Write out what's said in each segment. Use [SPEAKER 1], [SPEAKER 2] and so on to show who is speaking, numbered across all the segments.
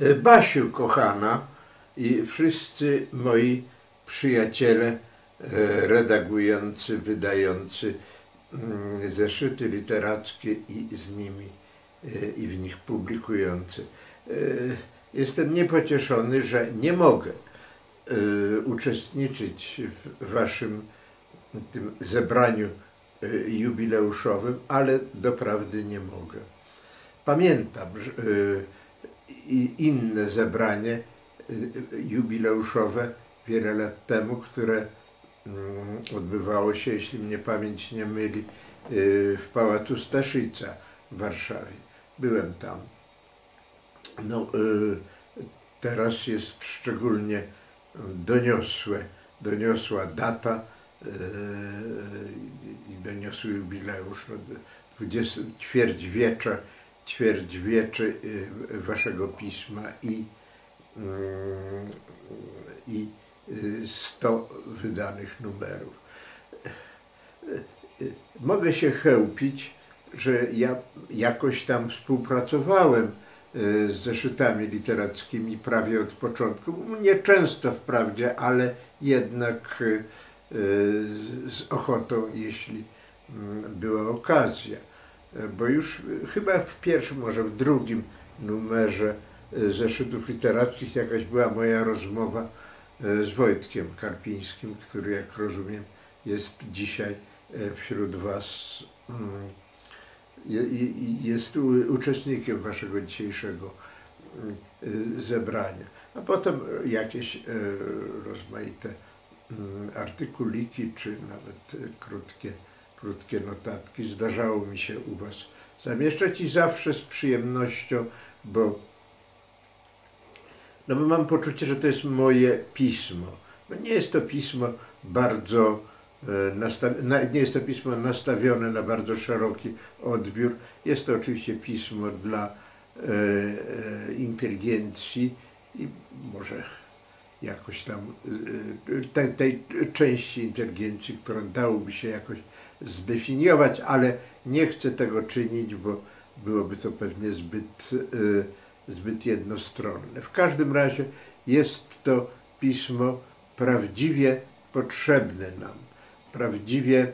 [SPEAKER 1] E, Basiu kochana i wszyscy moi przyjaciele e, redagujący, wydający mm, zeszyty literackie i z nimi e, i w nich publikujący. Jestem niepocieszony, że nie mogę uczestniczyć w waszym tym zebraniu jubileuszowym, ale doprawdy nie mogę. Pamiętam że, i inne zebranie e, jubileuszowe wiele lat temu, które mm, odbywało się, jeśli mnie pamięć nie myli, e, w Pałacu Staszica w Warszawie. Byłem tam. No, y, teraz jest szczególnie doniosłe, doniosła data y, i doniosły jubileusz, no, 20, ćwierćwiecza, ćwierćwiecze y, waszego pisma i, mm, i y, 100 wydanych numerów. Y, y, Mogę się chełpić, że ja jakoś tam współpracowałem y, z zeszytami literackimi prawie od początku. Nie często wprawdzie, ale jednak y, y, z ochotą, jeśli mm, była okazja. Y, Bo już y, chyba w pierwszym, może w drugim numerze y, zeszytów literackich jakaś była moja rozmowa z Wojtkiem Karpińskim, który jak rozumiem jest dzisiaj wśród Was mm, i- i jest uczestnikiem waszego dzisiejszego mm, zebrania. A potem jakieś rozmaite mm, artykuliki, czy nawet krótkie, krótkie notatki zdarzało mi się u was zamieszczać i zawsze z przyjemnością, bo no bo mam poczucie, że to jest moje pismo. No nie jest to pismo bardzo e, nie jest to pismo nastawione na bardzo szeroki odbiór. Jest to oczywiście pismo dla e, e, inteligencji i może jakoś tam e, e, tej, tej części inteligencji, którą dałoby się jakoś zdefiniować, ale nie chcę tego czynić, bo byłoby to pewnie zbyt, e, zbyt jednostronne. W każdym razie jest to pismo prawdziwie potrzebne nam, prawdziwie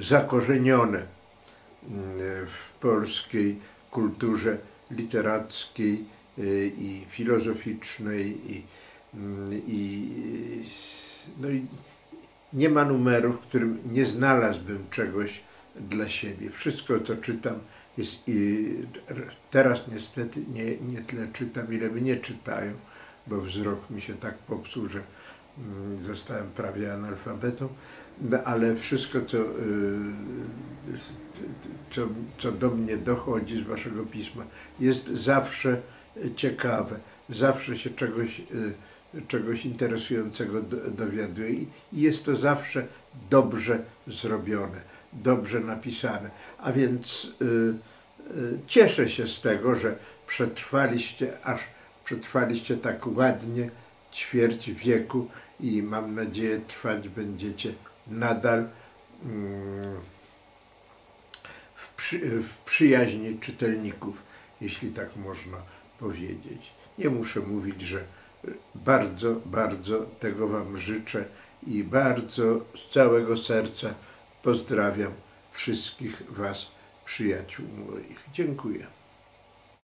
[SPEAKER 1] zakorzenione mm, w polskiej kulturze literackiej y, i filozoficznej i, i, no i nie ma numeru, w którym nie znalazłbym czegoś dla siebie. Wszystko, co czytam, jest teraz niestety nie, nie tyle czytam, ile mnie czytają, bo wzrok mi się tak popsuł, że mm, zostałem prawie analfabetą, no, ale wszystko, co, y, co, co do mnie dochodzi z waszego pisma, jest zawsze ciekawe, zawsze się czegoś, y, czegoś interesującego do- dowiaduję i jest to zawsze dobrze zrobione, dobrze napisane. A więc y, y, cieszę się z tego, że przetrwaliście, aż przetrwaliście tak ładnie ćwierć wieku i mam nadzieję trwać będziecie nadal mm, w, przy, w przyjaźni czytelników, jeśli tak można powiedzieć. Nie muszę mówić, że bardzo, bardzo tego Wam życzę i bardzo z całego serca pozdrawiam wszystkich Was, przyjaciół moich. Dziękuję.